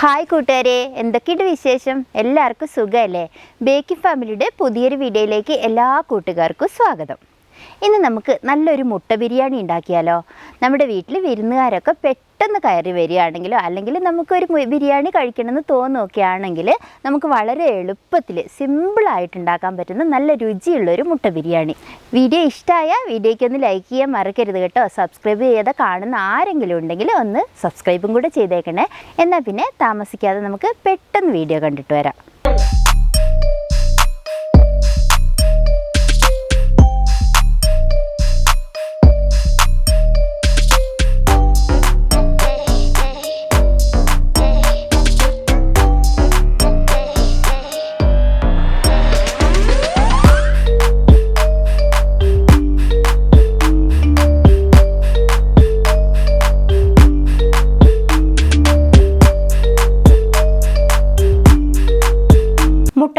Hi കൂട്ടുകാരെ എന്തൊക്കെയുണ്ട് വിശേഷം? എല്ലാവർക്കും സുഖമല്ലേ? ബേക്കി ഫാമിലിയുടെ പുതിയൊരു വീഡിയോയിലേക്ക് എല്ലാ കൂട്ടുകാർക്കും സ്വാഗതം. ഇന്ന് നമുക്ക് നല്ലൊരു മുട്ട ബിരിയാണി ഉണ്ടാക്കിയാലോ? നമ്മുടെ വീട്ടിൽ വിരുന്നുകാരൊക്കെ പെട്ടെന്ന് കയറി വരികയാണെങ്കിലോ അല്ലെങ്കിൽ നമുക്കൊരു ബിരിയാണി കഴിക്കണമെന്ന് തോന്നുകയൊക്കെ ആണെങ്കിൽ നമുക്ക് വളരെ എളുപ്പത്തിൽ സിമ്പിളായിട്ട് ഉണ്ടാക്കാൻ പറ്റുന്ന നല്ല രുചിയുള്ളൊരു മുട്ട ബിരിയാണി. വീഡിയോ ഇഷ്ടമായ വീഡിയോയ്ക്ക് ഒന്ന് ലൈക്ക് ചെയ്യാൻ മറക്കരുത് കേട്ടോ. സബ്സ്ക്രൈബ് ചെയ്ത് കാണുന്ന ആരെങ്കിലും ഉണ്ടെങ്കിൽ ഒന്ന് സബ്സ്ക്രൈബും കൂടെ ചെയ്തേക്കണേ. എന്നാൽ പിന്നെ താമസിക്കാതെ നമുക്ക് പെട്ടെന്ന് വീഡിയോ കണ്ടിട്ട് വരാം.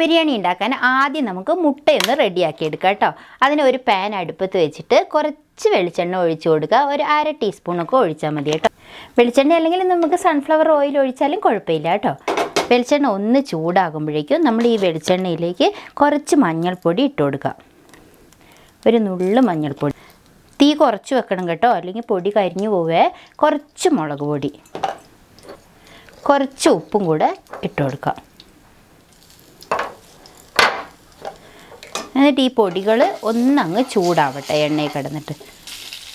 ബിരിയാണി ഉണ്ടാക്കാൻ ആദ്യം നമുക്ക് മുട്ടയൊന്ന് റെഡിയാക്കി എടുക്കാം കേട്ടോ. അതിന് ഒരു പാൻ അടുപ്പത്ത് വെച്ചിട്ട് കുറച്ച് വെളിച്ചെണ്ണ ഒഴിച്ചു കൊടുക്കുക. ഒരു അര ടീസ്പൂണൊക്കെ ഒഴിച്ചാൽ മതി കേട്ടോ. വെളിച്ചെണ്ണ അല്ലെങ്കിൽ നമുക്ക് സൺഫ്ലവർ ഓയിൽ ഒഴിച്ചാലും കുഴപ്പമില്ല കേട്ടോ. വെളിച്ചെണ്ണ ഒന്ന് ചൂടാകുമ്പോഴേക്കും നമ്മൾ ഈ വെളിച്ചെണ്ണയിലേക്ക് കുറച്ച് മഞ്ഞൾപ്പൊടി ഇട്ട് കൊടുക്കുക. ഒരു നുള്ളു മഞ്ഞൾപ്പൊടി. തീ കുറച്ച് വെക്കണം കേട്ടോ. അല്ലെങ്കിൽ പൊടി കരിഞ്ഞു പോവേ. കുറച്ച് മുളക് പൊടി. കുറച്ച് ഉപ്പും കൂടെ ഇട്ട് കൊടുക്കുക. എന്നിട്ട് ഈ പൊടികൾ ഒന്നങ്ങ് ചൂടാവട്ടെ എണ്ണയിൽ കിടന്നിട്ട്.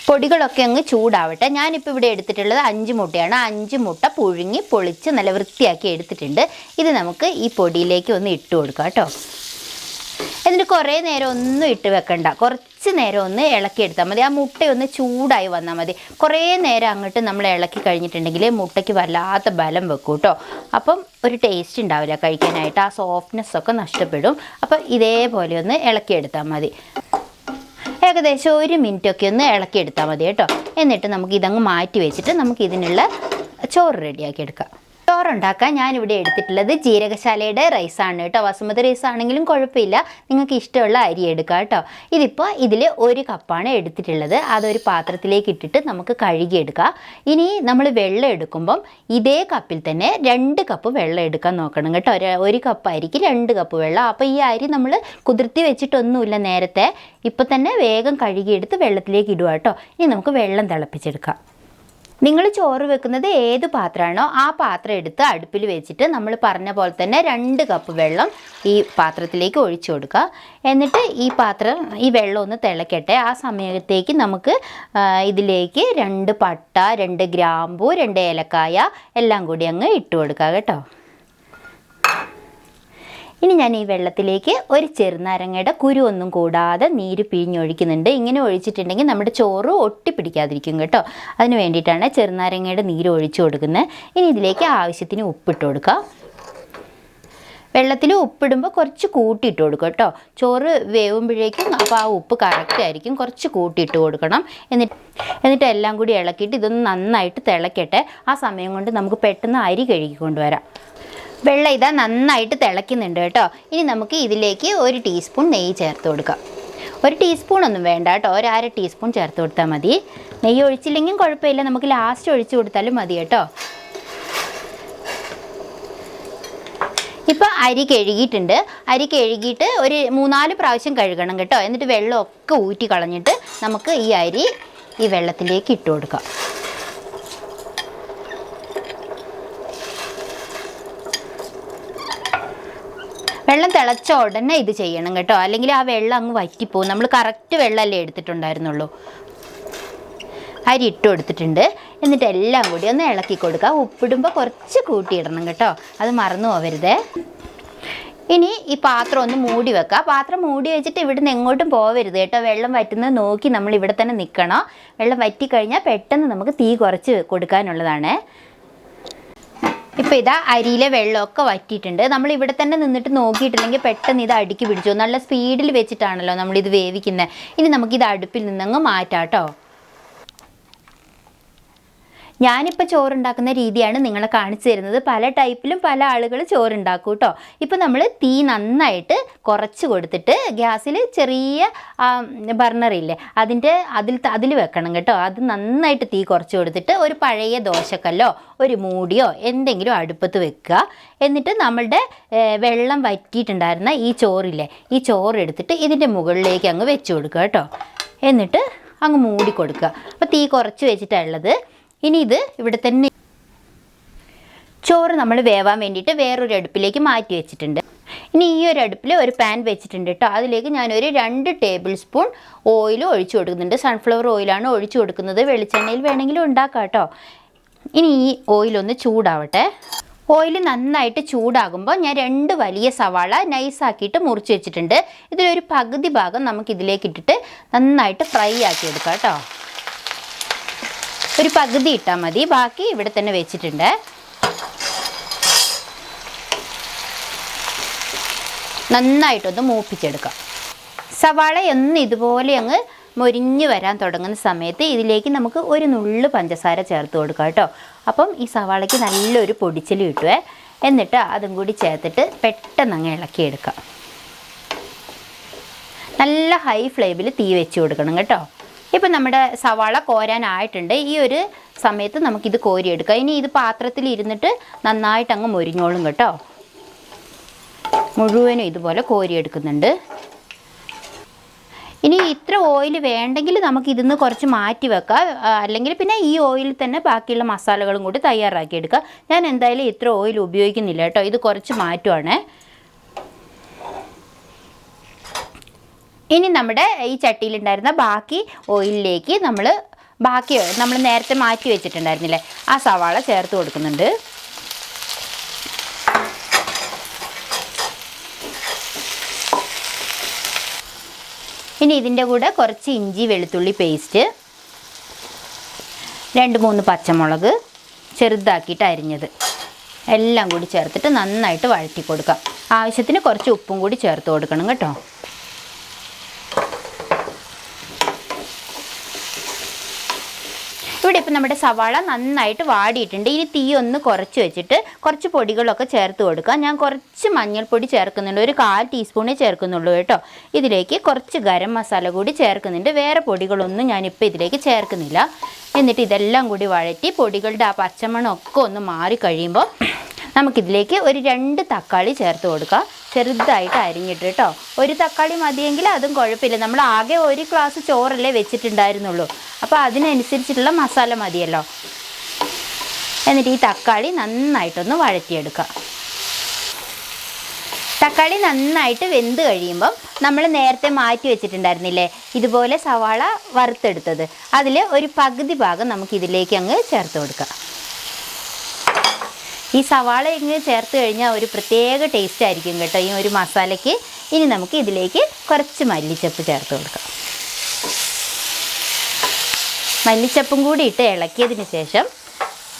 പൊടികളൊക്കെ അങ്ങ് ചൂടാവട്ടെ. ഞാനിപ്പോൾ ഇവിടെ എടുത്തിട്ടുള്ളത് അഞ്ച് മുട്ടയാണ്. അഞ്ച് മുട്ട പുഴുങ്ങി പൊളിച്ച് നല്ല വൃത്തിയാക്കി എടുത്തിട്ടുണ്ട്. ഇത് നമുക്ക് ഈ പൊടിയിലേക്ക് ഒന്ന് ഇട്ട് കൊടുക്കാം കേട്ടോ. എന്നിട്ട് കുറേ നേരം ഒന്നും ഇട്ട് വെക്കണ്ട. കുറച്ച് നേരം ഒന്ന് ഇളക്കി എടുത്താൽ മതി. ആ മുട്ടയൊന്ന് ചൂടായി വന്നാൽ മതി. കുറേ നേരം അങ്ങോട്ട് നമ്മൾ ഇളക്കി കഴിഞ്ഞിട്ടുണ്ടെങ്കിൽ മുട്ടയ്ക്ക് വല്ലാത്ത ബലം വെക്കും കേട്ടോ അപ്പം ഒരു ടേസ്റ്റ് ഉണ്ടാവില്ല കഴിക്കാനായിട്ട്. ആ സോഫ്റ്റ്നെസ് ഒക്കെ നഷ്ടപ്പെടും. അപ്പം ഇതേപോലെ ഒന്ന് ഇളക്കി ഇളക്കിയെടുത്താൽ മതി. ഏകദേശം ഒരു മിനിറ്റ് ഒക്കെ ഒന്ന് ഇളക്കിയെടുത്താൽ മതി കേട്ടോ. എന്നിട്ട് നമുക്ക് ഇതങ്ങ് മാറ്റി വെച്ചിട്ട് നമുക്ക് ഇതിനുള്ള ചോറ് റെഡിയാക്കി എടുക്കാം. ചോറുണ്ടാക്കാൻ ഞാനിവിടെ എടുത്തിട്ടുള്ളത് ജീരകശാലയുടെ റൈസാണ് കേട്ടോ. ബസുമതി റൈസ് ആണെങ്കിലും കുഴപ്പമില്ല. നിങ്ങൾക്ക് ഇഷ്ടമുള്ള അരി എടുക്കാം കേട്ടോ. ഇതിപ്പോൾ ഇതിൽ ഒരു കപ്പാണ് എടുത്തിട്ടുള്ളത്. അതൊരു പാത്രത്തിലേക്ക് ഇട്ടിട്ട് നമുക്ക് കഴുകിയെടുക്കാം. ഇനി നമ്മൾ വെള്ളം എടുക്കുമ്പം ഇതേ കപ്പിൽ തന്നെ രണ്ട് കപ്പ് വെള്ളം എടുക്കാൻ നോക്കണം കേട്ടോ. ഒരു കപ്പ് അരിക്ക് രണ്ട് കപ്പ് വെള്ളം. അപ്പോൾ ഈ അരി നമ്മൾ കുതിർത്തി വെച്ചിട്ടൊന്നുമില്ല നേരത്തെ. ഇപ്പം തന്നെ വേഗം കഴുകിയെടുത്ത് വെള്ളത്തിലേക്ക് ഇടുക കേട്ടോ. ഇനി നമുക്ക് വെള്ളം തിളപ്പിച്ചെടുക്കാം. നിങ്ങൾ ചോറ് വെക്കുന്നത് ഏത് പാത്രമാണോ ആ പാത്രം എടുത്ത് അടുപ്പിൽ വെച്ചിട്ട് നമ്മൾ പറഞ്ഞ പോലെ തന്നെ രണ്ട് കപ്പ് വെള്ളം ഈ പാത്രത്തിലേക്ക് ഒഴിച്ചു കൊടുക്കുക. എന്നിട്ട് ഈ പാത്രം ഈ വെള്ളം ഒന്ന് തിളക്കട്ടെ. ആ സമയത്തേക്ക് നമുക്ക് ഇതിലേക്ക് രണ്ട് പട്ട രണ്ട് ഗ്രാമ്പൂ രണ്ട് ഏലക്കായ എല്ലാം കൂടി അങ്ങ് ഇട്ട് കൊടുക്കുക കേട്ടോ. ഇനി ഞാൻ ഈ വെള്ളത്തിലേക്ക് ഒരു ചെറുനാരങ്ങയുടെ കുരു ഒന്നും കൂടാതെ നീര് പിഴിഞ്ഞൊഴിക്കുന്നുണ്ട്. ഇങ്ങനെ ഒഴിച്ചിട്ടുണ്ടെങ്കിൽ നമ്മുടെ ചോറ് ഒട്ടിപ്പിടിക്കാതിരിക്കും കേട്ടോ. അതിന് വേണ്ടിയിട്ടാണ് ചെറുനാരങ്ങയുടെ നീര് ഒഴിച്ചു കൊടുക്കുന്നത്. ഇനി ഇതിലേക്ക് ആവശ്യത്തിന് ഉപ്പിട്ട് കൊടുക്കുക വെള്ളത്തിൽ ഉപ്പിടുമ്പോൾ കുറച്ച് കൂട്ടിയിട്ട് കൊടുക്കും കേട്ടോ. ചോറ് വേവുമ്പോഴേക്കും അപ്പോൾ ആ ഉപ്പ് കറക്റ്റ് ആയിരിക്കും. കുറച്ച് കൂട്ടിയിട്ട് കൊടുക്കണം. എന്നിട്ട് എന്നിട്ട് എല്ലാം കൂടി ഇളക്കിയിട്ട് ഇതൊന്ന് നന്നായിട്ട് തിളക്കട്ടെ. ആ സമയം കൊണ്ട് നമുക്ക് പെട്ടെന്ന് അരി കഴുകി കൊണ്ടുവരാം. വെള്ളം ഇതാ നന്നായിട്ട് തിളയ്ക്കുന്നുണ്ട് കേട്ടോ. ഇനി നമുക്ക് ഇതിലേക്ക് ഒരു ടീസ്പൂൺ നെയ്യ് ചേർത്ത് കൊടുക്കാം. ഒരു ടീസ്പൂൺ ഒന്നും വേണ്ട കേട്ടോ. ഒരു അര ടീസ്പൂൺ ചേർത്ത് കൊടുത്താൽ മതി. നെയ്യ് ഒഴിച്ചില്ലെങ്കിൽ കുഴപ്പമില്ല. നമുക്ക് ലാസ്റ്റ് ഒഴിച്ചു കൊടുത്താലും മതി കേട്ടോ. ഇപ്പോൾ അരി കഴുകിയിട്ടുണ്ട്. അരി കഴുകിയിട്ട് ഒരു മൂന്നാൽ പ്രാവശ്യം കഴുകണം കേട്ടോ. എന്നിട്ട് വെള്ളമൊക്കെ ഊറ്റി കളഞ്ഞിട്ട് നമുക്ക് ഈ അരി ഈ വെള്ളത്തിലേക്ക് ഇട്ട് കൊടുക്കാം. വെള്ളം തിളച്ച ഉടനെ ഇത് ചെയ്യണം കേട്ടോ. അല്ലെങ്കിൽ ആ വെള്ളം അങ്ങ് വറ്റിപ്പോവും. നമ്മൾ കറക്റ്റ് വെള്ളമല്ലേ എടുത്തിട്ടുണ്ടായിരുന്നുള്ളൂ. അരി ഇട്ട് കൊടുത്തിട്ടുണ്ട്. എന്നിട്ട് എല്ലാം കൂടി ഒന്ന് ഇളക്കി കൊടുക്കുക. ഉപ്പിടുമ്പോൾ കുറച്ച് കൂട്ടിയിടണം കേട്ടോ. അത് മറന്നു പോവരുതേ. ഇനി ഈ പാത്രം ഒന്ന് മൂടി വെക്കുക. പാത്രം മൂടി വെച്ചിട്ട് ഇവിടുന്ന് എങ്ങോട്ടും പോവരുത് കേട്ടോ. വെള്ളം വറ്റുന്നത് നോക്കി നമ്മൾ ഇവിടെ തന്നെ നിൽക്കണം. വെള്ളം വറ്റിക്കഴിഞ്ഞാൽ പെട്ടെന്ന് നമുക്ക് തീ കുറച്ച് കൊടുക്കാനുള്ളതാണ്. ഇപ്പോൾ ഇതാ അരിയിലെ വെള്ളമൊക്കെ വറ്റിയിട്ടുണ്ട്. നമ്മൾ ഇവിടെ തന്നെ നിന്നിട്ട് നോക്കിയിട്ടില്ലെങ്കിൽ പെട്ടെന്ന് ഇത് അടുക്കി പിടിച്ചു. നല്ല സ്പീഡിൽ വെച്ചിട്ടാണല്ലോ നമ്മളിത് വേവിക്കുന്നത് ഇനി നമുക്കിത് അടുപ്പിൽ നിന്നങ്ങ് മാറ്റാം കേട്ടോ. ഞാനിപ്പോൾ ചോറുണ്ടാക്കുന്ന രീതിയാണ് നിങ്ങളെ കാണിച്ചു തരുന്നത്. പല ടൈപ്പിലും പല ആളുകൾ ചോറുണ്ടാക്കും കേട്ടോ ഇപ്പോൾ നമ്മൾ തീ നന്നായിട്ട് കുറച്ച് കൊടുത്തിട്ട് ഗ്യാസിൽ ചെറിയ ബർണറില്ലേ അതിന്റെ അതിൽ അതിൽ വെക്കണം കേട്ടോ. അത് നന്നായിട്ട് തീ കുറച്ച് കൊടുത്തിട്ട് ഒരു പഴയ ദോശക്കല്ലോ ഒരു മൂടിയോ എന്തെങ്കിലും അടുപ്പത്ത് വെക്കുക. എന്നിട്ട് നമ്മളുടെ വെള്ളം വറ്റിയിട്ടുണ്ടായിരുന്ന ഈ ചോറില്ലേ ഈ ചോറ് എടുത്തിട്ട് ഇതിന്റെ മുകളിലേക്ക് അങ്ങ് വെച്ച് കൊടുക്കുക കേട്ടോ എന്നിട്ട് അങ്ങ് മൂടി കൊടുക്കുക. അപ്പോൾ തീ കുറച്ച് വെച്ചിട്ടുള്ളത് ഇനി ഇത് ഇവിടെ തന്നെ ചോറ് നമ്മൾ വേവാൻ വേണ്ടിയിട്ട് വേറൊരു അടുപ്പിലേക്ക് മാറ്റി വെച്ചിട്ടുണ്ട്. ഇനി ഈ ഒരു അടുപ്പിൽ ഒരു പാൻ വെച്ചിട്ടുണ്ട് കേട്ടോ അതിലേക്ക് ഞാനൊരു രണ്ട് ടേബിൾ സ്പൂൺ ഓയിൽ ഒഴിച്ചു കൊടുക്കുന്നുണ്ട്. സൺഫ്ലവർ ഓയിലാണ് ഒഴിച്ചു കൊടുക്കുന്നത്. വെളിച്ചെണ്ണയിൽ വേണമെങ്കിലും ഉണ്ടാക്കാം കേട്ടോ ഇനി ഈ ഓയിലൊന്ന് ചൂടാവട്ടെ. ഓയിൽ നന്നായിട്ട് ചൂടാകുമ്പോൾ ഞാൻ രണ്ട് വലിയ സവാള നൈസാക്കിയിട്ട് മുറിച്ച് വെച്ചിട്ടുണ്ട്. ഇതിലൊരു പകുതി ഭാഗം നമുക്ക് ഇതിലേക്ക് ഇട്ടിട്ട് നന്നായിട്ട് ഫ്രൈ ആക്കി എടുക്കാം കേട്ടോ ഒരു പകുതി ഇട്ടാൽ മതി. ബാക്കി ഇവിടെ തന്നെ വെച്ചിട്ടുണ്ട്. നന്നായിട്ടൊന്ന് മൂപ്പിച്ചെടുക്കാം. സവാള ഒന്ന് ഇതുപോലെ അങ്ങ് മൊരിഞ്ഞു വരാൻ തുടങ്ങുന്ന സമയത്ത് ഇതിലേക്ക് നമുക്ക് ഒരു നുള്ള് പഞ്ചസാര ചേർത്ത് കൊടുക്കാം കേട്ടോ. അപ്പം ഈ സവാളയ്ക്ക് നല്ലൊരു പൊടിച്ചിൽ കിട്ടുവേ. എന്നിട്ട് അതും കൂടി ചേർത്തിട്ട് പെട്ടെന്ന് അങ്ങ് ഇളക്കിയെടുക്കാം. നല്ല ഹൈ ഫ്ലെയിമിൽ തീ വെച്ച് കൊടുക്കണം കേട്ടോ. ഇപ്പം നമ്മുടെ സവാള കോരാനായിട്ടുണ്ട്. ഈ ഒരു സമയത്ത് നമുക്കിത് കോരിയെടുക്കാം. ഇനി ഇത് പാത്രത്തിൽ ഇരുന്നിട്ട് നന്നായിട്ട് അങ്ങ് മൊരിഞ്ഞോളും കേട്ടോ. മുഴുവനും ഇതുപോലെ കോരിയെടുക്കുന്നുണ്ട്. ഇനി ഇത്ര ഓയിൽ വേണ്ടെങ്കിൽ നമുക്ക് ഇതിന്ന് കുറച്ച് മാറ്റി വെക്കാം. അല്ലെങ്കിൽ പിന്നെ ഈ ഓയിലിൽ തന്നെ ബാക്കിയുള്ള മസാലകളും കൂടി തയ്യാറാക്കി എടുക്കാം ഞാൻ എന്തായാലും ഇത്ര ഓയിൽ ഉപയോഗിക്കുന്നില്ല കേട്ടോ. ഇത് കുറച്ച് മാറ്റുവാണേ. ഇനി നമ്മുടെ ഈ ചട്ടിയിലുണ്ടായിരുന്ന ബാക്കി ഓയിലിലേക്ക് നമ്മൾ ബാക്കി നമ്മൾ നേരത്തെ മാറ്റി വെച്ചിട്ടുണ്ടായിരുന്നില്ലേ? ആ സവാള ചേർത്ത് കൊടുക്കുന്നുണ്ട്. ഇനി ഇതിന്റെ കൂടെ കുറച്ച് ഇഞ്ചി വെളുത്തുള്ളി പേസ്റ്റ് രണ്ട് മൂന്ന് പച്ചമുളക് ചെറുതാക്കിയിട്ട് അരിഞ്ഞത്. എല്ലാം കൂടി ചേർത്തിട്ട് നന്നായിട്ട് വഴറ്റി കൊടുക്കാം. ആവശ്യത്തിന് കുറച്ച് ഉപ്പും കൂടി ചേർത്ത് കൊടുക്കണം കേട്ടോ. ഇവിടെ ഇപ്പം നമ്മുടെ സവാള നന്നായിട്ട് വാടിയിട്ടുണ്ട്. ഇനി തീ ഒന്ന് കുറച്ച് വെച്ചിട്ട് കുറച്ച് പൊടികളൊക്കെ ചേർത്ത് കൊടുക്കുക ഞാൻ കുറച്ച് മഞ്ഞൾപ്പൊടി ചേർക്കുന്നുണ്ട്. ഒരു കാൽ ടീസ്പൂണേ ചേർക്കുന്നുള്ളൂ കേട്ടോ. ഇതിലേക്ക് കുറച്ച് ഗരം മസാല കൂടി ചേർക്കുന്നുണ്ട്. വേറെ പൊടികളൊന്നും ഞാനിപ്പോൾ ഇതിലേക്ക് ചേർക്കുന്നില്ല. എന്നിട്ട് ഇതെല്ലാം കൂടി വഴറ്റി പൊടികളുടെ ആ പച്ചമണമൊക്കെ ഒന്ന് മാറി കഴിയുമ്പോൾ നമുക്കിതിലേക്ക് ഒരു രണ്ട് തക്കാളി ചേർത്ത് കൊടുക്കുക ചെറുതായിട്ട് അരിഞ്ഞിട്ട് കേട്ടോ. ഒരു തക്കാളി മതിയെങ്കിൽ അതും കുഴപ്പമില്ല. നമ്മൾ ആകെ ഒരു ഗ്ലാസ് ചോറല്ലേ വെച്ചിട്ടുണ്ടായിരുന്നുള്ളൂ. അപ്പോൾ അതിനനുസരിച്ചിട്ടുള്ള മസാല മതിയല്ലോ. എന്നിട്ട് ഈ തക്കാളി നന്നായിട്ടൊന്ന് വഴറ്റിയെടുക്കുക തക്കാളി നന്നായിട്ട് വെന്ത് കഴിയുമ്പം നമ്മൾ നേരത്തെ മാറ്റി വെച്ചിട്ടുണ്ടായിരുന്നില്ലേ? ഇതുപോലെ സവാള വറുത്തെടുത്തത്. അതിൽ ഒരു പകുതി ഭാഗം നമുക്ക് ഇതിലേക്ക് അങ്ങ് ചേർത്ത് കൊടുക്കാം. ഈ സവാള ഇങ്ങ് ചേർത്ത് കഴിഞ്ഞാൽ ഒരു പ്രത്യേക ടേസ്റ്റ് ആയിരിക്കും കേട്ടോ. ഈ ഒരു മസാലയ്ക്ക് ഇനി നമുക്ക് ഇതിലേക്ക് കുറച്ച് മല്ലിച്ചപ്പ് ചേർത്ത് കൊടുക്കാം. മല്ലിച്ചപ്പും കൂടി ഇട്ട് ഇളക്കിയതിന് ശേഷം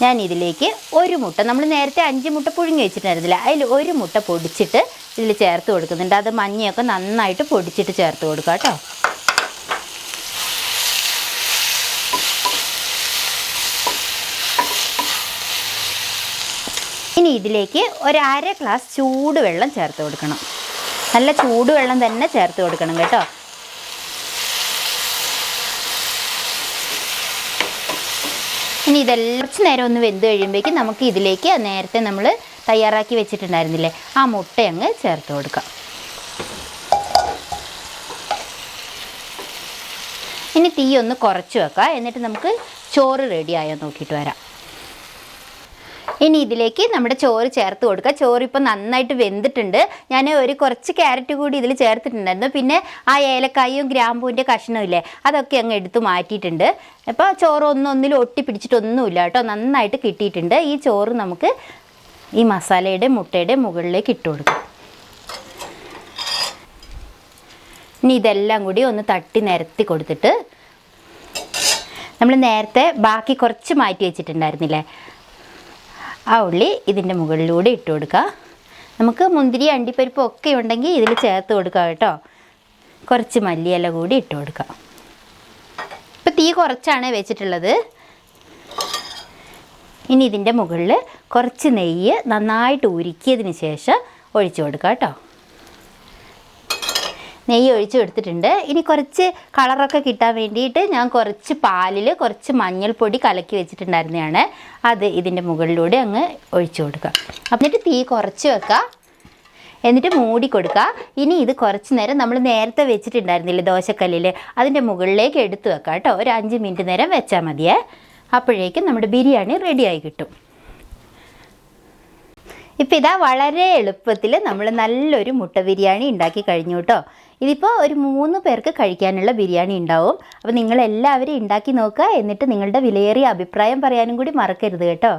ഞാൻ ഇതിലേക്ക് ഒരു മുട്ട നമ്മൾ നേരത്തെ അഞ്ച് മുട്ട പുഴുങ്ങി വെച്ചിട്ടുണ്ടായിരുന്നില്ല? അതിൽ ഒരു മുട്ട പൊടിച്ചിട്ട് ഇതിൽ ചേർത്ത് കൊടുക്കുന്നുണ്ട് അത് മഞ്ഞയൊക്കെ നന്നായിട്ട് പൊടിച്ചിട്ട് ചേർത്ത് കൊടുക്കുക കേട്ടോ. ഇനി ഇതിലേക്ക് ഒരു അര ഗ്ലാസ് ചൂടുവെള്ളം ചേർത്ത് കൊടുക്കണം. നല്ല ചൂടുവെള്ളം തന്നെ ചേർത്ത് കൊടുക്കണം കേട്ടോ. ഇനി ഇതെല്ലാം കുറച്ച് നേരം ഒന്ന് വെന്ത് കഴിയുമ്പോഴേക്കും നമുക്ക് ഇതിലേക്ക് നേരത്തെ നമ്മൾ തയ്യാറാക്കി വെച്ചിട്ടുണ്ടായിരുന്നില്ലേ? ആ മുട്ട അങ്ങ് ചേർത്ത് കൊടുക്കാം. ഇനി തീ ഒന്ന് കുറച്ച് വെക്കാം. എന്നിട്ട് നമുക്ക് ചോറ് റെഡിയായോ നോക്കിയിട്ട് വരാം. ഇനി ഇതിലേക്ക് നമ്മുടെ ചോറ് ചേർത്ത് കൊടുക്കുക ചോറ് ഇപ്പോൾ നന്നായിട്ട് വെന്തിട്ടുണ്ട്. ഞാൻ ഒരു കുറച്ച് ക്യാരറ്റ് കൂടി ഇതിൽ ചേർത്തിട്ടുണ്ടായിരുന്നു. പിന്നെ ആ ഏലക്കായും ഗ്രാമ്പൂവിന്റെ കഷ്ണവും ഇല്ലേ അതൊക്കെ അങ്ങ് എടുത്ത് മാറ്റിയിട്ടുണ്ട്. അപ്പോൾ ചോറ് ഒന്നൊന്നിൽ ഒട്ടി പിടിച്ചിട്ടൊന്നുമില്ല കേട്ടോ. നന്നായിട്ട് കിട്ടിയിട്ടുണ്ട്. ഈ ചോറ് നമുക്ക് ഈ മസാലയുടെ മുട്ടയുടെ മുകളിലേക്ക് ഇട്ട് കൊടുക്കുക ഇനി ഇതെല്ലാം കൂടി ഒന്ന് തട്ടി നിരത്തി കൊടുത്തിട്ട് നമ്മൾ നേരത്തെ ബാക്കി കുറച്ച് മാറ്റി വെച്ചിട്ടുണ്ടായിരുന്നില്ലേ? ആ ഉള്ളി ഇതിന്റെ മുകളിലൂടെ ഇട്ട് കൊടുക്കുക നമുക്ക് മുന്തിരി അണ്ടിപ്പരിപ്പും ഒക്കെ ഉണ്ടെങ്കിൽ ഇതിൽ ചേർത്ത് കൊടുക്കുക കേട്ടോ. കുറച്ച് മല്ലിയില കൂടി ഇട്ട് കൊടുക്കുക ഇപ്പം തീ കുറച്ചാണ് വെച്ചിട്ടുള്ളത്. ഇനി ഇതിന്റെ മുകളിൽ കുറച്ച് നെയ്യ് നന്നായിട്ട് ഉരുക്കിയതിന് ശേഷം ഒഴിച്ചു കൊടുക്കുക കേട്ടോ. നെയ്യ് ഒഴിച്ചു കൊടുത്തിട്ടുണ്ട്. ഇനി കുറച്ച് കളറൊക്കെ കിട്ടാൻ വേണ്ടിയിട്ട് ഞാൻ കുറച്ച് പാലിൽ കുറച്ച് മഞ്ഞൾപ്പൊടി കലക്കി വെച്ചിട്ടുണ്ടായിരുന്നതാണ്. അത് ഇതിന്റെ മുകളിലൂടെ അങ്ങ് ഒഴിച്ചു കൊടുക്കുക. എന്നിട്ട് തീ കുറച്ച് വെക്കുക. എന്നിട്ട് മൂടി കൊടുക്കുക. ഇനി ഇത് കുറച്ച് നേരം നമ്മൾ നേരത്തെ വെച്ചിട്ടുണ്ടായിരുന്നില്ലേ ദോശക്കല്ലിൽ അതിന്റെ മുകളിലേക്ക് എടുത്തു വെക്കാം കേട്ടോ. ഒരു അഞ്ച് മിനിറ്റ് നേരം വെച്ചാൽ മതിയേ. അപ്പോഴേക്കും നമ്മുടെ ബിരിയാണി റെഡിയായി കിട്ടും. ഇപ്പം ഇതാ വളരെ എളുപ്പത്തിൽ നമ്മൾ നല്ലൊരു മുട്ട ബിരിയാണി ഉണ്ടാക്കി കഴിഞ്ഞു കേട്ടോ. ഇതിപ്പോൾ ഒരു മൂന്ന് പേർക്ക് കഴിക്കാനുള്ള ബിരിയാണി ഉണ്ടാവും. അപ്പോൾ നിങ്ങൾ എല്ലാവരും ഉണ്ടാക്കി നോക്കുക. എന്നിട്ട് നിങ്ങളുടെ വിലയേറിയ അഭിപ്രായം പറയാനും കൂടി മറക്കരുത് കേട്ടോ.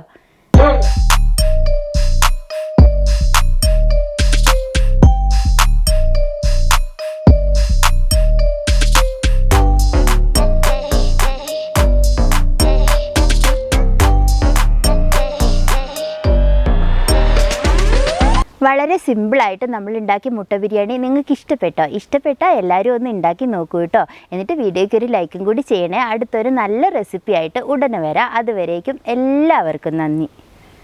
വളരെ സിമ്പിളായിട്ട് നമ്മൾ ഉണ്ടാക്കിയ മുട്ട ബിരിയാണി നിങ്ങൾക്ക് ഇഷ്ടപ്പെട്ടോ? ഇഷ്ടപ്പെട്ടാൽ എല്ലാവരും ഒന്ന് ഉണ്ടാക്കി നോക്കൂ കേട്ടോ. എന്നിട്ട് വീഡിയോയ്ക്ക് ഒരു ലൈക്കും കൂടി ചെയ്യണേ. അടുത്തൊരു നല്ല റെസിപ്പി ആയിട്ട് ഉടനെ വരാം. അതുവരേക്കും എല്ലാവർക്കും നന്ദി.